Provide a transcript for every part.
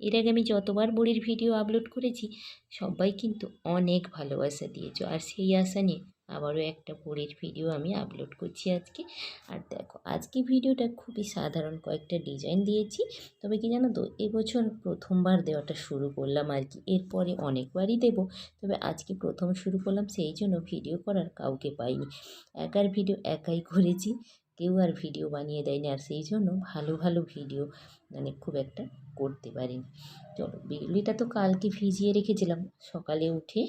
এর আগে আমি যতবার বড়ির ভিডিও আপলোড করেছি, সবাই কিন্তু অনেক ভালোবাসা দিয়েছ। আর সেই আশা নিয়ে আবারও একটা বড়ির ভিডিও আমি আপলোড করছি আজকে। আর দেখো, আজকে ভিডিওটা খুবই সাধারণ কয়েকটা ডিজাইন দিয়েছি। তবে কি জানো তো, এবছর প্রথমবার দেওয়াটা শুরু করলাম আর কি। এরপরে অনেকবারই দেব। তবে আজকে প্রথম শুরু করলাম, সেই জন্য ভিডিও করার কাউকে পাইনি। একার ভিডিও একাই করেছি। কেউ আর ভিডিও বানিয়ে দেয়নি, আর সেই জন্য ভালো ভালো ভিডিও মানে খুব একটা করতে পারিনি। চলো বিউলিটা তো কালকে ভিজিয়ে রেখেছিলাম। সকালে উঠে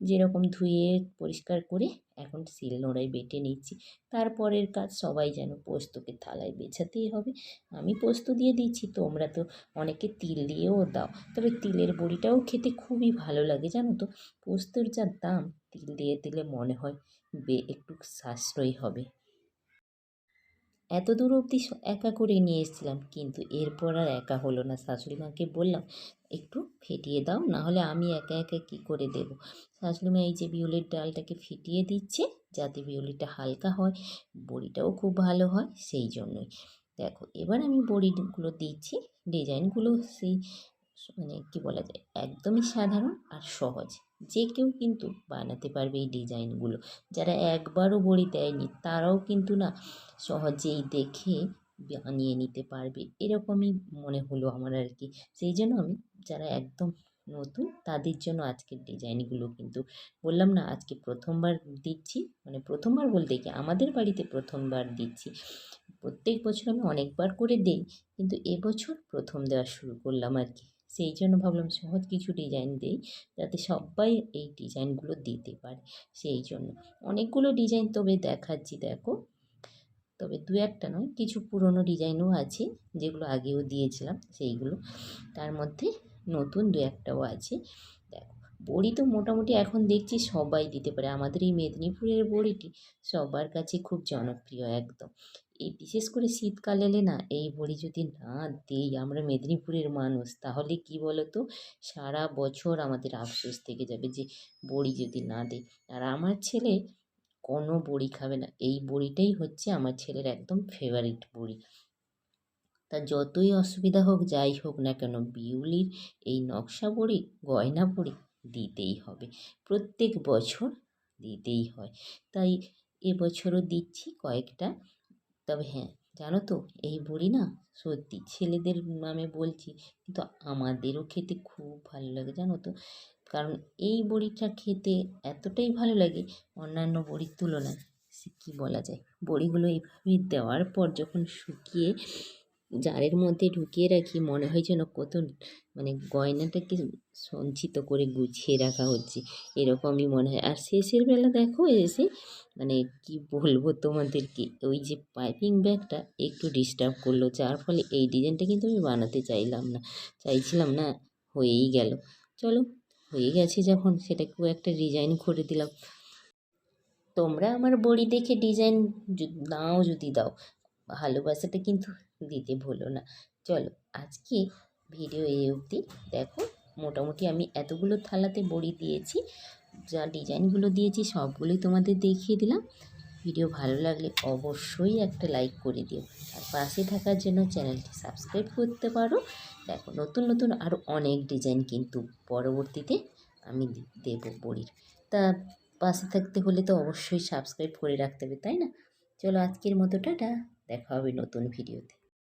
যেরকম ধুয়ে পরিষ্কার করে এখন শিল নোড়ায় বেটে নিচ্ছি। তারপরের কাজ সবাই যেন পোস্তকে থালায় বেছাতেই হবে। আমি পোস্ত দিয়ে দিচ্ছি, তোমরা তো অনেকে তিল দিয়েও দাও। তবে তিলের বড়িটাও খেতে খুবই ভালো লাগে, জানো তো? পোস্তর যা দাম, তিল দিয়ে দিলে মনে হয় বে, একটু সাশ্রয়ী হবে। এত দূর অবধি একা করে নিয়ে এসেছিলাম। কিন্তু এরপর আর একা হলো না। শাশুড়ি মাকে বললাম, একটু ফেটিয়ে দাও, না হলে আমি একা একা কি করে দেব? শাশুড়ি মা এই যে বিউলির ডালটাকে ফেটিয়ে দিচ্ছে, যাতে বিউলিটা হালকা হয়, বড়িটাও খুব ভালো হয়, সেই জন্যই। দেখো, এবার আমি বড়িগুলো দিচ্ছি, ডিজাইনগুলো সেই মানে কী বলা যায়, একদমই সাধারণ আর সহজ। যে কেউ কিন্তু বানাতে পারবে এই ডিজাইনগুলো। যারা একবারও বড়ি দেয়নি, তারাও কিন্তু না সহজেই দেখে বানিয়ে নিতে পারবে। এরকমই মনে হলো আমার আর কি। সেই জন্য আমি, যারা একদম নতুন, তাদের জন্য আজকের ডিজাইনগুলো কিন্তু বললাম না, আজকে প্রথমবার দিচ্ছি। মানে প্রথমবার বলতে কি, আমাদের বাড়িতে প্রথমবার দিচ্ছি। প্রত্যেক বছর আমি অনেকবার করে দিই, কিন্তু এবছর প্রথম দেওয়া শুরু করলাম আর কি। সেই জন্য ভাবলাম সহজ কিছু ডিজাইন দিই, যাতে সবাই এই ডিজাইনগুলো দিতে পারে সেই জন্য। অনেকগুলো ডিজাইন তবে দেখাচ্ছি, দেখো। তবে দু একটা নয়, কিছু পুরনো ডিজাইনও আছে, যেগুলো আগেও দিয়েছিলাম সেইগুলো। তার মধ্যে নতুন দু একটাও আছে। দেখো, বড়ি তো মোটামুটি এখন দেখছি সবাই দিতে পারে। আমাদের এই মেদিনীপুরের বড়িটি সবার কাছে খুব জনপ্রিয় একদম। এই বিশেষ করে শীতকাল এলে না, এই বড়ি যদি না দিই, আমরা মেদিনীপুরের মানুষ, তাহলে কি বলো তো সারা বছর আমাদের আফসোস থেকে যাবে যে, বড়ি যদি না দিই। আর আমার ছেলে কোনো বড়ি খাবে না। এই বড়িটাই হচ্ছে আমার ছেলের একদম ফেভারিট বড়ি। তা যতই অসুবিধা হোক, যাই হোক না কেন, বিউলির এই নকশা বড়ি, গয়না বড়ি দিতেই হবে। প্রত্যেক বছর দিতেই হয়। তাই এবছরও দিচ্ছি কয়েকটা। তবে হ্যাঁ জানো তো, এই বড়ি না সত্যি ছেলেদের নামে বলছি, কিন্তু আমাদেরও খেতে খুব ভালো লাগে, জানো তো। কারণ এই বড়িটা খেতে এতটাই ভালো লাগে অন্যান্য বড়ির তুলনায়। সে কী বলা যায়? বড়িগুলো এইভাবে দেওয়ার পর যখন শুকিয়ে জারের মধ্যে ঢুকিয়ে রাখি, মনে হয় যেন কত মানে গয়নাটাকে সঞ্চিত করে গুছিয়ে রাখা হচ্ছে, এরকমই মনে হয়। আর শেষের বেলা দেখো এসে মানে কি বলব তোমাদেরকে, ওই যে পাইপিং ব্যাগটা একটু ডিস্টার্ব করল, যার ফলে এই ডিজাইনটা কিন্তু আমি বানাতে চাইলাম না, চাইছিলাম না, হয়েই গেল। চলো, হয়ে গেছে যখন সেটাকেও একটা ডিজাইন করে দিলাম। তোমরা আমার বড়ি দেখে ডিজাইন নাও যদি দাও ভালোবাসাটা কিন্তু দিতে ভুলো না। চলো আজকে ভিডিও এই অবধি? দেখো, মোটামুটি আমি এতগুলো থালাতে বড়ি দিয়েছি, যা ডিজাইনগুলো দিয়েছি সবগুলোই তোমাদের দেখিয়ে দিলাম। ভিডিও ভালো লাগলে অবশ্যই একটা লাইক করে দিও। আর পাশে থাকার জন্য চ্যানেলটি সাবস্ক্রাইব করতে পারো। দেখো, নতুন নতুন আরও অনেক ডিজাইন কিন্তু পরবর্তীতে আমি দেব বড়ির। তা পাশে থাকতে হলে তো অবশ্যই সাবস্ক্রাইব করে রাখতে হবে, তাই না? চলো, আজকের মতো, টাটা। দেখা হবে নতুন ভিডিওতে।